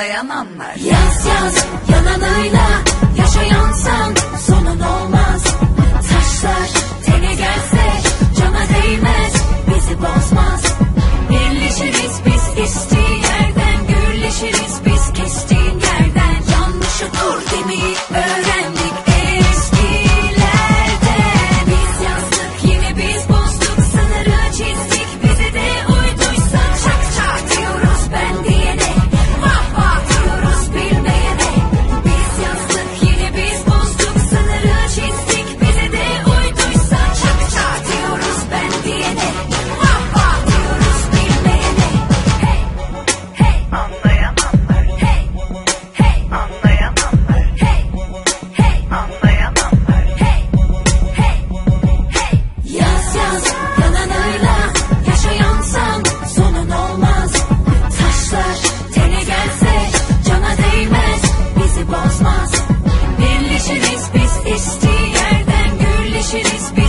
dayananlar. Yaz yaz Shitty's